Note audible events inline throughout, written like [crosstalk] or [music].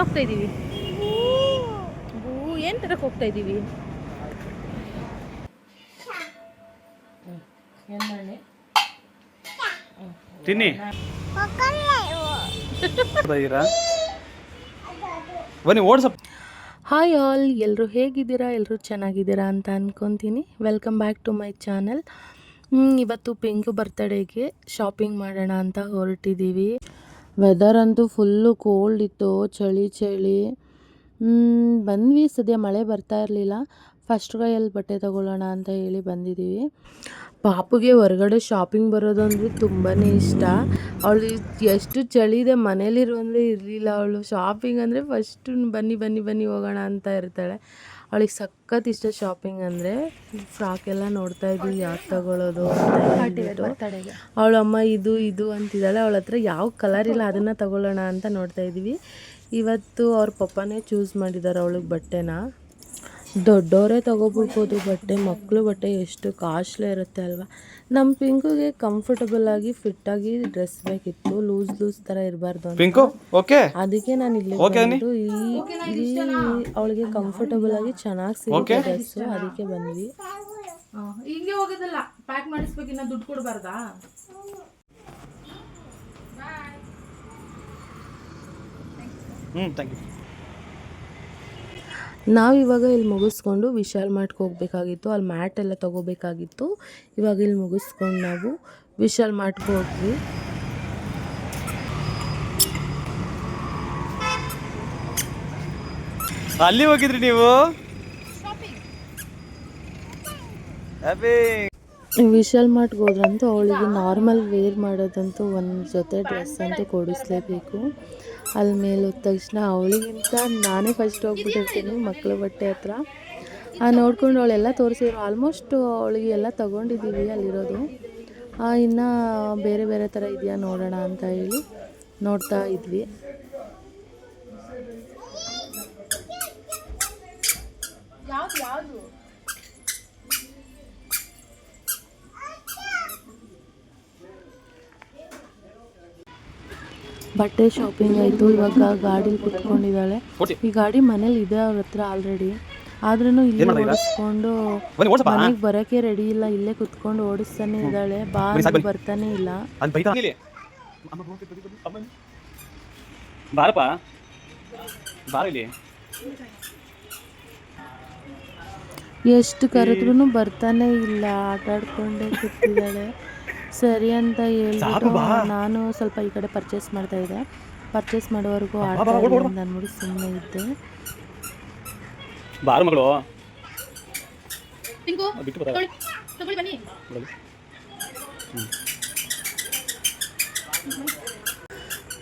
ಎಲ್ಲಿ ಹೋಗ್ತಾ ಇದ್ದೀವಿ ಬೂ ಏನು ತರಕ್ಕೆ ಹೋಗ್ತಾ ಇದ್ದೀವಿ ತಿನ್ನಿ. ಬನ್ನಿ ಓಡ್ಸಪ್ಪ. ಹಾಯ್ ಆಲ್ ಎಲ್ಲರೂ ಹೇಗಿದ್ದೀರಾ? ಎಲ್ಲರೂ ಚೆನ್ನಾಗಿದ್ದೀರಾ ಅಂತ ಅನ್ಕೊತೀನಿ. Welcome back to my channel ಇವತ್ತು ಪಿಂಕು ಬರ್ತಡೇಗೆ ಶಾಪಿಂಗ್ ಮಾಡೋಣ ಅಂತ ಹೊರಟಿದ್ದೀವಿ. ವೆದರ್ ಅಂತೂ ಫುಲ್ಲು ಕೋಲ್ಡ್ ಇತ್ತು, ಚಳಿ ಚಳಿ. ಬಂದ್ವಿ ಸದ್ಯ ಮಳೆ ಬರ್ತಾ ಇರಲಿಲ್ಲ. ಫಸ್ಟ್ ಕೈಯಲ್ಲಿ ಬಟ್ಟೆ ತಗೊಳ್ಳೋಣ ಅಂತ ಹೇಳಿ ಬಂದಿದ್ದೀವಿ ಪಾಪುಗೆ ಹೊರಗಡೆ ಶಾಪಿಂಗ್ ಬರೋದು ಅಂದರೆ ತುಂಬಾ ಇಷ್ಟ. ಅವಳು ಎಷ್ಟು ಚಳಿ ಇದೆ ಮನೇಲಿರು ಅಂದರೆ ಇರಲಿಲ್ಲ ಅವಳು. ಶಾಪಿಂಗ್ ಅಂದರೆ ಫಸ್ಟು ಬನ್ನಿ ಬನ್ನಿ ಬನ್ನಿ ಹೋಗೋಣ ಅಂತ ಇರ್ತಾಳೆ. ಅವಳಿಗೆ ಸಖತ್ ಇಷ್ಟ ಶಾಪಿಂಗ್ ಅಂದರೆ ಫ್ರಾಕ್ ಎಲ್ಲ ನೋಡ್ತಾ ಇದ್ವಿ ಯಾವ್ದು ತಗೊಳ್ಳೋದು ಅವಳ ಅಮ್ಮ ಇದು ಇದು ಅಂತಿದ್ದಾಳೆ. ಅವಳ ಹತ್ರ ಯಾವ ಕಲರ್ ಇಲ್ಲ ಅದನ್ನು ತಗೊಳ್ಳೋಣ ಅಂತ ನೋಡ್ತಾ ಇದ್ದೀವಿ ಇವತ್ತು ಅವ್ರ ಪಪ್ಪನೇ ಚೂಸ್ ಮಾಡಿದ್ದಾರೆ ಅವಳಿಗೆ ಬಟ್ಟೆನ. ದೊಡ್ಡವರೇ ತಗೋಬಿಡ್ಬೋದು ಬಟ್ಟೆ ಮಕ್ಕಳು ಬಟ್ಟೆ ಎಷ್ಟು ಕಾಸ್ಟ್ಲಿ ಇರುತ್ತೆ ಅಲ್ವಾ? ನಮ್ಮ ಪಿಂಕುಗೆ ಕಂಫರ್ಟಬಲ್ ಆಗಿ ಫಿಟ್ ಆಗಿ ಡ್ರೆಸ್ ಬೇಕಿತ್ತು ಲೂಸ್ ಲೂಸ್ ಥರ ಇರಬಾರ್ದು ಅಂತ. ಪಿಂಕು ಓಕೆ ಅದಕ್ಕೆ ನಾನು ಇಲ್ಲಿ? ಬಂದು ಈ ಇಲ್ಲಿ ಅವಳಿಗೆ ಕಂಫರ್ಟಬಲ್ ಆಗಿ ಚೆನ್ನಾಗಿ ಸಿಗುತ್ತೆ ಡ್ರೆಸ್ಸು ಅದಕ್ಕೆ ಬಂದ್ವಿ. ಹಿಂಗೆ ಹೋಗೋದಲ್ಲ ಪ್ಯಾಕ್ ಮಾಡಿಸ್ಬೇಕು ಇನ್ನ ದುಡ್ಡು ಕೊಡಬಾರ್ದಾ? ಹ್ಞೂ ಥ್ಯಾಂಕ್ ಯು ನಾವು ಇವಾಗ ಇಲ್ಲಿ ಮುಗಿಸ್ಕೊಂಡು ವಿಶಾಲ್ ಮಾರ್ಟ್ಗೆ ಹೋಗಬೇಕಾಗಿತ್ತು. ಅಲ್ಲಿ ಮ್ಯಾಟ್ ಎಲ್ಲ ತಗೋಬೇಕಾಗಿತ್ತು. ಇವಾಗ ಇಲ್ಲಿ ಮುಗಿಸ್ಕೊಂಡು ನಾವು ವಿಶಾಲ್ ಮಾರ್ಟ್ಗೆ ಹೋಗ್ವಿ ಅಲ್ಲಿ ಹೋಗಿದ್ರಿ ನೀವು? ವಿಶಾಲ್ ಮಾರ್ಟ್ಗೆ ಹೋದ್ರಂತೂ ಅವಳಿಗೆ ನಾರ್ಮಲ್ ವೇರ್ ಮಾಡೋದಂತೂ ಒಂದು ಜೊತೆ ಡ್ರೆಸ್ ಅಂತೂ ಕೊಡಿಸ್ಲೇಬೇಕು. ಅಲ್ಲಿ ಮೇಲೆ ಹೋದ ತಕ್ಷಣ ಅವಳಿಗಿಂತ ನಾನೇ ಫಸ್ಟ್ ಹೋಗ್ಬಿಟ್ಟಿರ್ತೀನಿ ಮಕ್ಕಳ ಬಟ್ಟೆ ಹತ್ರ. ಆ, ನೋಡ್ಕೊಂಡು ಅವಳೆಲ್ಲ ತೋರಿಸಿದ್ರು. ಆಲ್ಮೋಸ್ಟ್ ಅವಳಿಗೆ ಎಲ್ಲ ತೊಗೊಂಡಿದ್ದೀವಿ ಅಲ್ಲಿರೋದು. ಇನ್ನು ಬೇರೆ ಬೇರೆ ಥರ ಇದೆಯಾ ನೋಡೋಣ ಅಂತ ಹೇಳಿ ನೋಡ್ತಾ ಇದ್ವಿ. ಯಾವ್ದು ಯಾವ್ದು? ಬಟ್ಟೆ ಶಾಪಿಂಗ್ ಆಯಿತು. ಇವಾಗ ಗಾಡೀಲಿ ಕುತ್ಕೊಂಡಿದ್ದಾಳೆ. ಈ ಗಾಡಿ ಮನೇಲಿ ಇದೆ ಅವ್ರ ಹತ್ರ ಆಲ್ರೆಡಿ ಆದ್ರೂ ಇಲ್ಲಿ? ಓಡಿಸ್ಕೊಂಡು ಮನೆಗೆ ಬರೋಕ್ಕೆ ರೆಡಿ ಇಲ್ಲ. ಇಲ್ಲೇ ಕುತ್ಕೊಂಡು ಓಡಿಸ್ತಾನೆ ಇದ್ದಾಳೆ. ಬಾ. ಬರ್ತಾನೆ ಇಲ್ಲ. ಬಾರಪ್ಪ. ಎಷ್ಟು ಕರೆದ್ರೂ ಬರ್ತಾನೆ ಇಲ್ಲ. ಆಟ ಆಡ್ಕೊಂಡೇ ಕೂತಿದ್ದಾಳೆ. ಸರಿ ಅಂತ ಹೇಳ್ಬಿಟ್ಟು ನಾನು ಸ್ವಲ್ಪ ಈ ಕಡೆ ಪರ್ಚೇಸ್ ಮಾಡ್ತಾ ಇದ್ದೆ. ಪರ್ಚೇಸ್ ಮಾಡೋವರೆಗೂ ಆಡ್ತಾ ಅಂದ್ಬಿಟ್ಟು ಸುಮ್ಮನೆ ಇದ್ದೆ. ಬಾರ ಮಗಳು. ಬನ್ನಿ.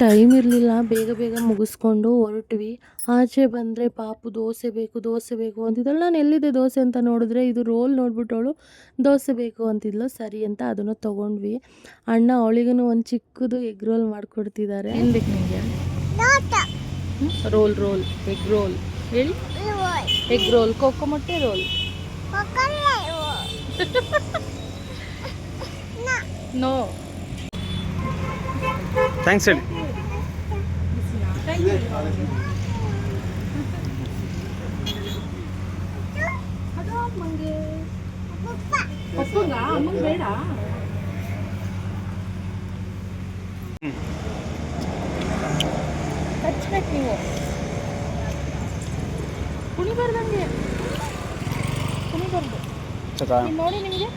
ಟೈಮ್ ಇರಲಿಲ್ಲ ಬೇಗ ಬೇಗ ಮುಗಿಸ್ಕೊಂಡು ಹೊರಟ್ವಿ. ಆಚೆ ಬಂದರೆ ಪಾಪು ದೋಸೆ ಬೇಕು ದೋಸೆ ಬೇಕು ಅಂತಿದ್ದಳು. ನಾನು ಎಲ್ಲಿದೆ ದೋಸೆ ಅಂತ ನೋಡಿದ್ರೆ ಇದು ರೋಲ್ ನೋಡ್ಬಿಟ್ಟವಳು ದೋಸೆ ಬೇಕು ಅಂತಿದ್ಲು. ಸರಿ ಅಂತ ಅದನ್ನು ತೊಗೊಂಡ್ವಿ. ಅಣ್ಣ ಅವಳಿಗೂ ಒಂದು ಚಿಕ್ಕದು ಎಗ್ ರೋಲ್ ಮಾಡಿಕೊಡ್ತಿದ್ದಾರೆ. ಏನು ಬೇಕು ನಿಮಗೆ ರೋಲ್ ರೋಲ್ ಎಗ್ ರೋಲ್. ಹೇಳಿ. ಎಗ್ ರೋಲ್ ಕೊಕ್ಕೋ ಮೊಟ್ಟೆ ರೋಲ್. [laughs] ನೋ. ಥ್ಯಾಂಕ್ಸ್ ಹೇಳಿ ಅಪ್ಪಂಗ ಅಮ್ಮಂಗ್ ಬೇಡ ಹಚ್ಬೇಕು ನೀವು ಕುಣಿಬಾರ್ದಂಗೆ ಕುಣಿಬಾರ್ದು ನೋಡಿ ನಿಮಗೆ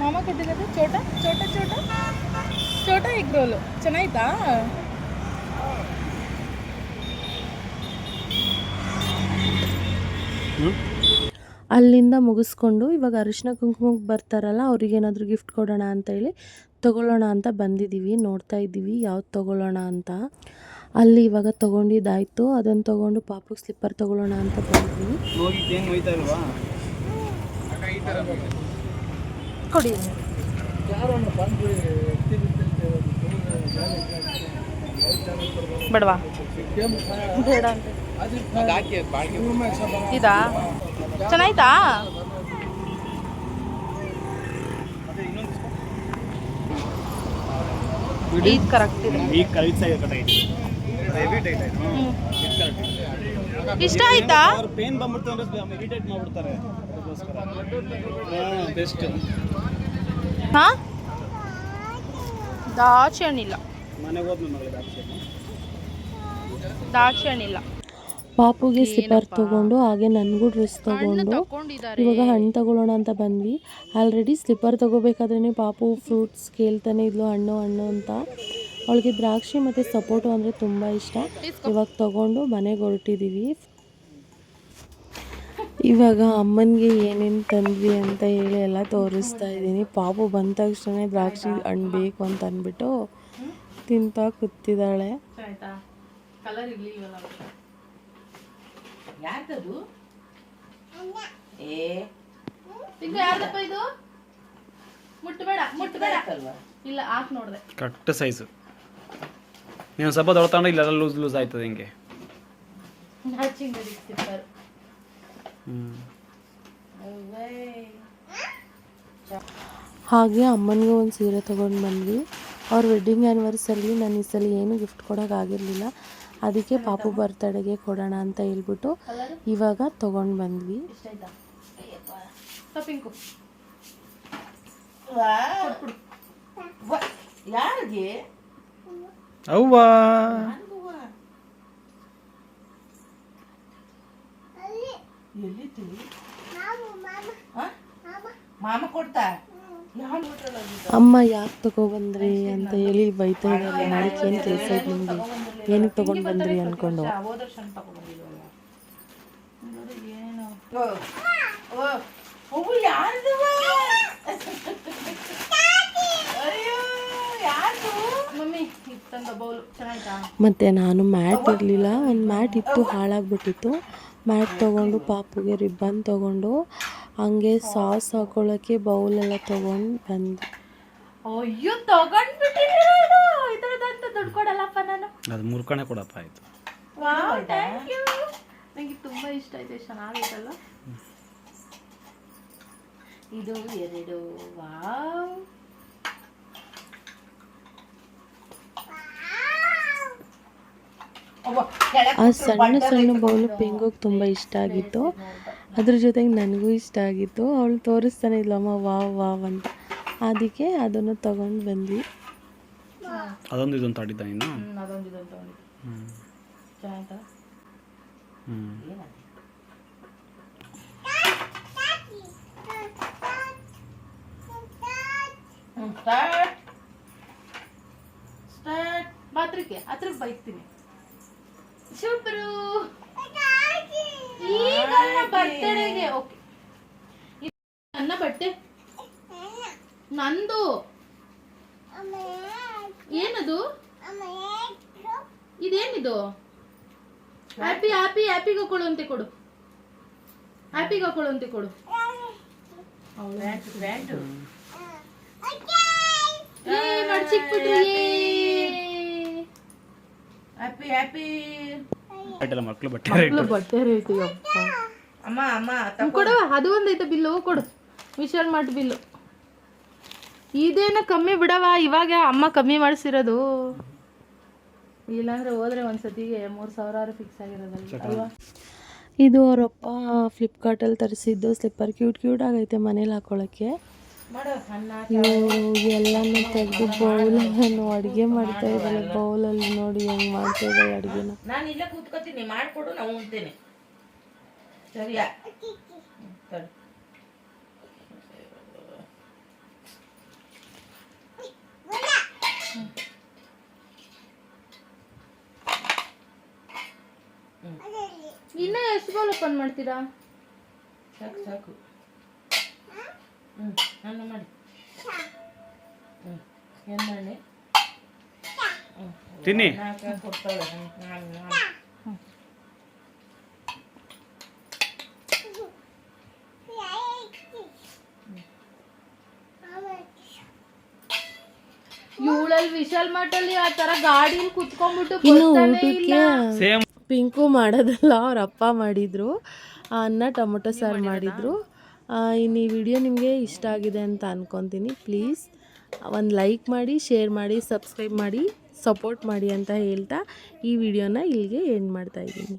ಮಾಮ ಕೊಟ್ಟಿರೋದು? ಚೋಟ? ಚೋಟ ಚೋಟ? ಚೋಟ ಎಗ್ ರೋಲು. ಚೆನ್ನಾಯ್ತಾ ಅಲ್ಲಿಂದ ಮುಗಿಸ್ಕೊಂಡು ಇವಾಗ ಅರಿಶಿನ ಕುಂಕುಮಕ್ಕೆ ಬರ್ತಾರಲ್ಲ ಅವ್ರಿಗೇನಾದರೂ ಗಿಫ್ಟ್ ಕೊಡೋಣ ಅಂತ ಹೇಳಿ ತಗೊಳ್ಳೋಣ ಅಂತ ಬಂದಿದ್ದೀವಿ ನೋಡ್ತಾ ಇದ್ದೀವಿ ಯಾವ್ದು ತಗೊಳ್ಳೋಣ ಅಂತ. ಅಲ್ಲಿ ಇವಾಗ ತೊಗೊಂಡಿದ್ದಾಯಿತು ಅದನ್ನು ತೊಗೊಂಡು ಪಾಪಕ್ಕೆ ಸ್ಲಿಪ್ಪರ್ ತೊಗೊಳ್ಳೋಣ ಅಂತ ಬಂದ್ವಿ ಹೋಗಿ ಏನು ಹೋಯ್ತಾ ಇಲ್ವಾ ಕೊಡಿ. ಬೇಡವಾ? ಬೇಡ ಅಂತ. ಇದಾ? ಚೆನ್ನಾಯ್ತಾ? ಇದು ಕರೆಕ್ಟ್ ಇದೆ. ಈಗ ಹೆವಿ ಟೈಟ್ ಆಯ್ತು. ಇಷ್ಟ ಆಯ್ತಾ? ಪೇನ್ ಬಂದ್ಬಿಡ್ತು ಅಂದ್ರೆ ಇರಿಟೇಟ್ ಮಾಡ್ಬಿಡ್ತಾರೆ. ಬೆಸ್ಟ್ ಹಾ? ದಾಚಿ ಮಗಳಿಗೆ ಹಾಕ್ತೀನಿ ದಾಕ್ಷಣಿಲ್ಲ ಪಾಪುಗೆ ಸ್ಲಿಪ್ಪರ್ ತಗೊಂಡು ಹಾಗೆ ನನಗೂ ಡ್ರೆಸ್ ತಗೊಂಡು ಇವಾಗ ಹಣ್ಣು ತಗೊಳ್ಳೋಣ ಅಂತ ಬಂದ್ವಿ. ಆಲ್ರೆಡಿ ಸ್ಲಿಪ್ಪರ್ ತಗೋಬೇಕಾದ್ರೇ ಪಾಪು ಫ್ರೂಟ್ಸ್ ಕೇಳ್ತಾನೆ ಇದ್ಲು ಹಣ್ಣು ಹಣ್ಣು ಅಂತ. ಅವಳಿಗೆ ದ್ರಾಕ್ಷಿ ಮತ್ತು ಸಪೋಟೋ ಅಂದರೆ ತುಂಬ ಇಷ್ಟ. ಇವಾಗ ತಗೊಂಡು ಮನೆಗೆ ಹೊರಟಿದ್ದೀವಿ ಇವಾಗ ಅಮ್ಮನಿಗೆ ಏನೇನು ತಂದ್ವಿ ಅಂತ ಹೇಳಿ ಎಲ್ಲ ತೋರಿಸ್ತಾ ಇದ್ದೀನಿ. ಪಾಪು ಬಂದ ತಕ್ಷಣ ದ್ರಾಕ್ಷಿ ಹಣ್ಣು ಬೇಕು ಅಂತ ಅಂದ್ಬಿಟ್ಟು ತಿಂತಾ ಕೂತಿದ್ದಾಳೆ. ಆಯ್ತಾ? ಕಲರ್ ಇರ್ಲಿಲ್ವಲ್ಲ ಯಾಕದು ಏ. ಈಗ ಯಾರ್ದಪ್ಪ ಇದು? ಮುಟ್ಬೇಡ ಮುಟ್ಬೇಡ. ಅಲ್ವಾ ಇಲ್ಲ ಹಾಕ್ ನೋಡ್ದೆ. Correct size. ನೀವು ಸ್ವಲ್ಪ ದೊಡ್ಡ ತಗೊಂಡು ಇಲ್ಲೆಲ್ಲ ಲೂಸ್ ಲೂಸ್ ಆಯ್ತದೆ ಹಿಂಗೆ. ಹಾಗೆ ಅಮ್ಮನಿಗೆ ಒಂದು ಸೀರೆ ತೊಗೊಂಡು ಬಂದ್ವಿ. ಅವ್ರ ವೆಡ್ಡಿಂಗ್ ಆ್ಯನಿವರ್ಸರಿ ನಾನು ಈ ಸಲ ಏನು ಗಿಫ್ಟ್ ಕೊಡೋಕ್ಕಾಗಿರಲಿಲ್ಲ ಅದಕ್ಕೆ ಪಾಪು ಬರ್ತಡೆಗೆ ಕೊಡೋಣ ಅಂತ ಹೇಳ್ಬಿಟ್ಟು ಇವಾಗ ತೊಗೊಂಡು ಬಂದ್ವಿ. ಇಷ್ಟ ಆಯ್ತಾ ತಪ್ಪಿಂಕು. ಯಾರಿಗೆ ಅವ್ವಾ. ಎಲ್ಲಿತ್ತು? ಮಾಮ ಕೊಡ್ತಾ? ಅಮ್ಮ ಯಾಕೆ ತಗೊಬಂದ್ರಿ ಅಂತ ಹೇಳಿ ಬೈತಾ ಇದ್ದಾರೆ. ನಾಳೆಗೆ ಏನು ಕೆಲಸ ಇದೆ ನಿಮಗೆ ಏನಕ್ಕೆ ತಗೊಂಡ್ ಬಂದ್ರಿ ಅನ್ಕೊಂಡು. ಮತ್ತು ನಾನು ಮ್ಯಾಟ್ ಇರಲಿಲ್ಲ ಒಂದು ಮ್ಯಾಟ್ ಇತ್ತು ಹಾಳಾಗ್ಬಿಟ್ಟಿತ್ತು. ಮ್ಯಾಟ್ ತೊಗೊಂಡು ಪಾಪುಗೆ ರಿಬ್ಬನ್ ತೊಗೊಂಡು ಹಂಗೆ ಸಾಸ್ ಹಾಕೊಳ್ಳೋಕ್ಕೆ ಬೌಲೆಲ್ಲ ತೊಗೊಂಡು ಬಂದು. ಅಯ್ಯೋ ತಗೊಂಡ್ಬಿಟ್ಟಿದ್ದೀರಂತ ದುಡ್ಡು ಕೊಡಲ್ಲಪ್ಪ ನಾನು. ಅದು ಮುರ್ಕಣೆ ಕೊಡಪ್ಪ ಆಯ್ತು. ವಾವ್ ಥ್ಯಾಂಕ್ ಯು ನನಗೆ ತುಂಬಾ ಇಷ್ಟ ಆಯ್ತು ಚೆನ್ನಾಗಿತ್ತಲ್ಲ. ಇದು ಎರಡು ವಾವ್ ಅವ್ವ, ಕೆಳಗ್ ಆ ಸಣ್ಣ ಸಣ್ಣ ಬೌಲು ಪಿಂಗೋಗೆ ತುಂಬ ಇಷ್ಟ ಆಗಿತ್ತು. ಅದ್ರ ಜೊತೆಗೆ ನನಗೂ ಇಷ್ಟ ಆಗಿತ್ತು. ಅವಳು ತೋರಿಸ್ತಾನೆ ಇಲ್ಲಮ್ಮ ವಾವ್ ವಾವ್ ಅಂತ. ಅದಕ್ಕೆ ಅದನ್ನು ತಗೊಂಡು ಬಂದ್ವಿ. ಅದೊಂದು ಇದೊಂದು ತಾಡಿದ್ದ ನೀನು? ಹ್ಮ್, ಸ್ಟಾರ್ಟ್. Start. ಬಾತ್ರಕ್ಕೆ ಹತ್ರಕ್ಕೆ ಬೈತೀನಿ ಸೂಪರು ಈಗ ಬರ್ತಡೆಗೆ ಓಕೆ. ನನ್ನ ಬಟ್ಟೆ ನಂದು? ಏನದು? ಇದೇನಿದು? ಹ್ಯಾಪಿ ಹ್ಯಾಪಿ ಹ್ಯಾಪಿಗೆ ಅಂತ ಕೊಡು. ಹ್ಯಾಪಿಗೆ ಅಂತ ಕೊಡು. ಮಡ್ಚಿಕ್ಬಿಟ್ರಿ Happy, ಹ್ಯಾಪಿ ಬಟ್ಟೆಲ್ಲ ಮಕ್ಕಳು ಬಟ್ಟೆ ಬಟ್ಟೆ ರೇಟ್ ಅಮ್ಮ ಅಮ್ಮ ತಗೋ. ಕೊಡು ಅದು ಒಂದೈತೆ ಬಿಲ್ಲು ಕೊಡು. ವಿಶಾಲ್ ಮಟ್ ಬಿಲ್ಲು. ಇದೇನ ಕಮ್ಮಿ ಬಿಡವ? ಇವಾಗ ಅಮ್ಮ ಕಮ್ಮಿ ಮಾಡಿಸಿರೋದು. ಇಲ್ಲಾಂದ್ರೆ ಹೋದ್ರೆ ಒಂದ್ಸತಿಗೆ ಮೂರು ಸಾವಿರ ಫಿಕ್ಸ್ ಆಗಿರೋದಲ್ಲ. ಅಲ್ವಾ? ಇದು ಅವರಪ್ಪ ಫ್ಲಿಪ್ಕಾರ್ಟಲ್ಲಿ ತರಿಸಿದ್ದು. ಸ್ಲಿಪ್ಪರ್ ಕ್ಯೂಟ್ ಕ್ಯೂಟ್ ಆಗೈತೆ ಮನೇಲಿ ಹಾಕೊಳ್ಳೋಕ್ಕೆ ಮಾಡು ಎಲ್ಲನೂ ತೆಗೆದು ಬೌಲನ್ನು ಅಡುಗೆ ಮಾಡ್ತಾ ಇದ್ದಾಳೆ ಬೌಲಲ್ಲಿ ನೋಡಿ ಹೆಂಗ್ ಮಾಡ್ತಾ ಇದ್ದಾಳೆ ಅಡುಗೆನ. ನಾನು ಇಲ್ಲೇ ಕೂತ್ಕೋತೀನಿ ಮಾಡಿಕೊಡು ನಾವು ಉಣ್ತೇನೆ. ಸರಿಯಾ. ಇನ್ನ ಎಷ್ಟು ಬೌಲ್ ಓಪನ್ ಮಾಡ್ತೀರಾ? ಸಾಕು ಸಾಕು. ಅನ್ನ ಮಾಡಿ ಹ್ಞೂ ಏನು ಮಾಡಿ ತಿನ್ನಿ. ಕೊಡ್ತಾಳೆ. ಇವಳಲ್ಲಿ ವಿಶಾಲ್ ಮಠಲ್ಲಿ ಆ ತರ ಗಾಡಿಲಿ ಕುತ್ಕೊಂಡ್ಬಿಟ್ಟು ಸೇಮ್. ಪಿಂಕು ಮಾಡೋದಲ್ಲ ಅವ್ರ ಅಪ್ಪ ಮಾಡಿದ್ರು. ಅನ್ನ ಟೊಮೊಟೊ ಸಾರು ಮಾಡಿದರು. ಇನ್ನು ಈ ವಿಡಿಯೋ ನಿಮಗೆ ಇಷ್ಟ ಆಗಿದೆ ಅಂತ ಅಂದ್ಕೊತೀನಿ ಪ್ಲೀಸ್ ಒಂದು ಲೈಕ್ ಮಾಡಿ ಶೇರ್ ಮಾಡಿ ಸಬ್ಸ್ಕ್ರೈಬ್ ಮಾಡಿ ಸಪೋರ್ಟ್ ಮಾಡಿ ಅಂತ ಹೇಳ್ತಾ ಈ ವಿಡಿಯೋನ ಇಲ್ಲಿಗೆ ಎಂಡ್ ಮಾಡ್ತಾ ಇದ್ದೀನಿ.